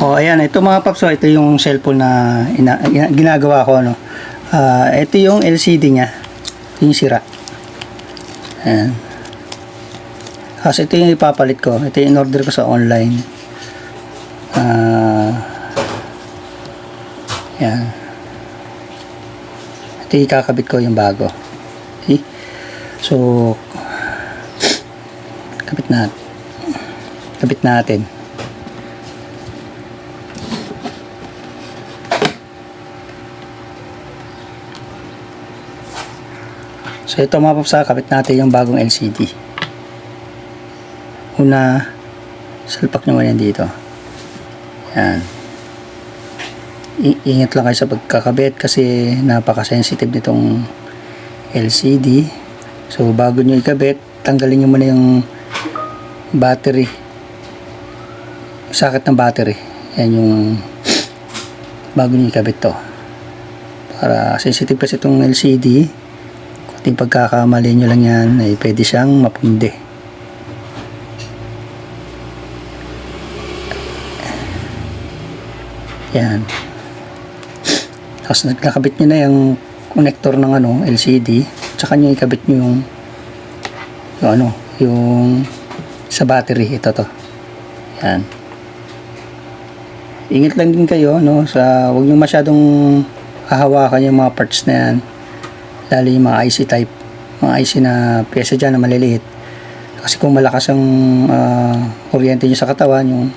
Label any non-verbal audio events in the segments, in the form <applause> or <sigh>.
Oh, ayan, ito mga paps, oh, ito yung cellphone na ina, ina- ginagawa ko, ano. Ah, ito yung LCD niya. Ito yung sira. Ayan. Kasi ito yung ipapalit ko. Ito yung in-order ko sa online. Ah, yan. Ito yung kakabit ko yung bago. Okay? So, kabit natin. Kabit natin. So ito mga paps, ah, kabit natin yung bagong LCD. Una, salpak nyo muna dito. Yan. I- ingat lang kayo sa pagkakabit kasi napaka-sensitive nitong LCD. So bago nyo ikabit, tanggalin nyo muna yung battery. Sakit ng battery. Yan yung bago nyo ikabit to. Para sensitive kasi itong LCD, kunting pagkakamali nyo lang yan, ay pwede siyang mapundi. Yan. Tapos nagkakabit nyo na yung connector ng ano, LCD, tsaka nyo ikabit nyo yung, yung ano, yung sa battery, ito to. Yan. Ingat lang din kayo, no, sa, huwag nyo masyadong hahawakan yung mga parts na yan lalo yung mga IC type mga IC na pyesa dyan na maliliit. Kasi kung malakas ang ah, kuryente nyo sa katawan yung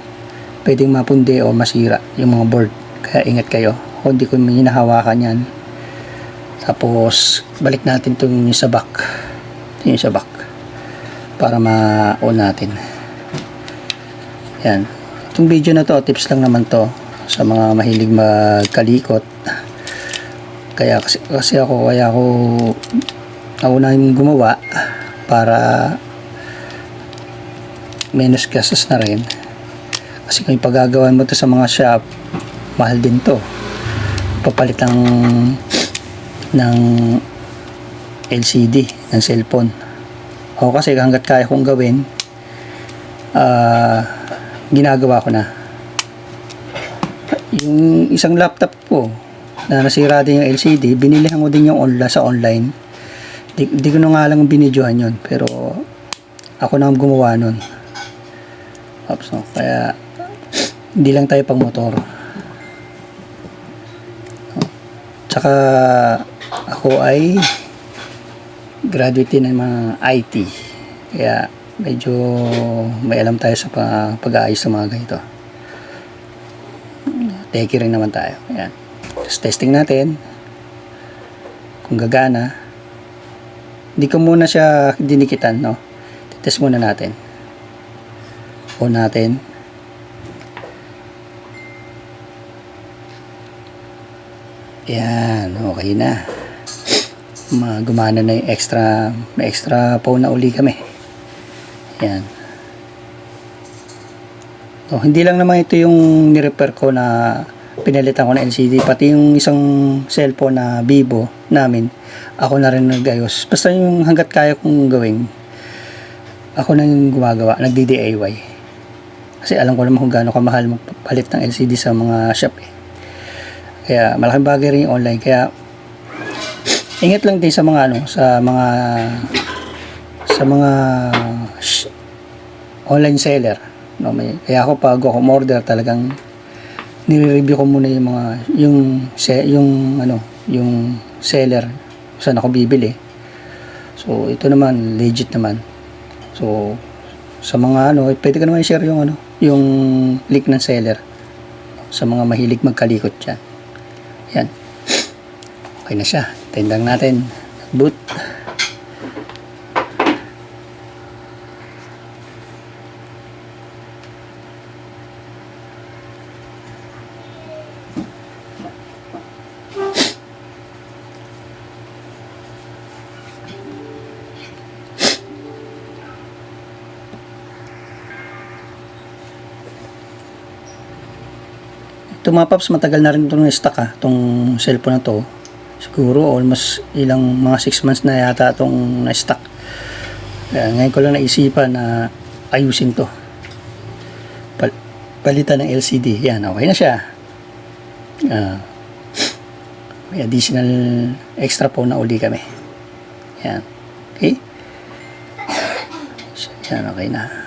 pwedeng mapundi o masira yung mga board. Kaya ingat kayo. Kung di ko hinahawakan yan. Tapos balik natin itong yung sa back. Yung sa back. Para ma-on natin. Yan. Itong video na to tips lang naman to sa mga mahilig magkalikot kaya kasi, kasi ako kaya ako ako na yung gumawa para menos gastos na rin. Kasi kung ipagagawan mo to sa mga shop mahal din to. Papalit ng ng LCD ng cellphone. Ako kasi hanggat kaya kong gawin ah ginagawa ko na. Yung isang laptop ko na nasira din yung LCD, binilihan ko din yung online, sa online. Di, di ko na nga lang binidyohan yun, pero ako na ang gumawa nun. Oops, no? Kaya, hindi lang tayo pang motor. Tsaka, ako ay graduate ng mga IT. Kaya, medyo may alam tayo sa pa- pag-aayos ng mga ganito. Teki rin naman tayo. Ayan. Tapos testing natin kung gagana. Hindi ko muna siya dinikitan, no? Test muna natin. On natin. Yan, okay na. Ma- Gumana na yung extra, may extra phone na uli kami. Yan. So, hindi lang naman ito yung nirepair ko na pinalitan ko na LCD pati yung isang cellphone na Vivo namin ako na rin nagayos. Basta yung hanggat kaya kong gawin ako na yung gumagawa nagdi DIY kasi alam ko naman kung gaano kamahal magpalit ng LCD sa mga shop eh. kaya malaking bagay rin yung online. Kaya ingat lang din sa mga ano sa mga sa mga online seller. No may kaya ako pag ako order talagang nire-review ko muna yung mga yung se- yung ano yung seller saan ako bibili. So ito naman legit naman. So sa mga ano pwede ka naman i-share yung ano yung link ng seller sa mga mahilig magkalikot dyan. Yan. <sniffs> Okay na siya. Tendang natin. Boot mga paps, matagal na rin itong stock ha, itong cellphone na to. Siguro almost ilang mga 6 months na yata itong na-stock. Kaya ngayon ko lang naisipan na ayusin to. Pal- palitan ng LCD. Yan, okay na siya. Ah, may additional extra po na uli kami. Yan. Okay? <coughs> So, yan, okay na.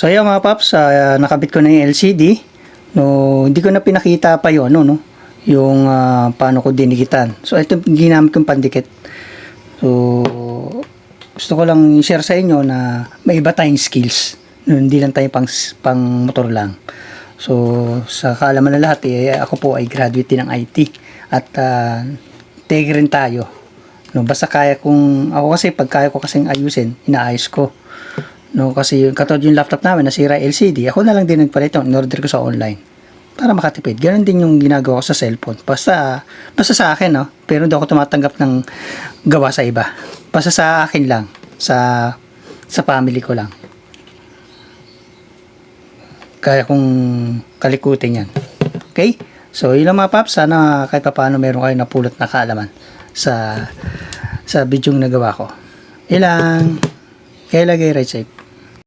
So ayun mga paps, ah, nakabit ko na yung LCD. No, hindi ko na pinakita pa yun, no, no? Yung ah, paano ko dinikitan. So ito ginamit kong pandikit. So gusto ko lang share sa inyo na may iba tayong skills. No, hindi lang tayo pang, pang motor lang. So sa kaalaman na lahat, eh, ako po ay graduate ng IT. At uh, tege rin tayo. No, basta kaya kong, ako kasi pag kaya ko kasing ayusin, inaayos ko. No, kasi yung katulad yung laptop namin nasira LCD, ako na lang din nagpalit yun, in-order ko sa online para makatipid. Ganon din yung ginagawa ko sa cellphone. Basta, basta sa akin, no? Pero hindi ako tumatanggap ng gawa sa iba. Basta sa akin lang. Sa, sa family ko lang. Kaya kong kalikutin yan. Okay? So, yun lang mga paps. Sana kahit pa paano meron kayo napulot na kaalaman sa sa video nagawa ko. Ilang. Kaya lagay right safe.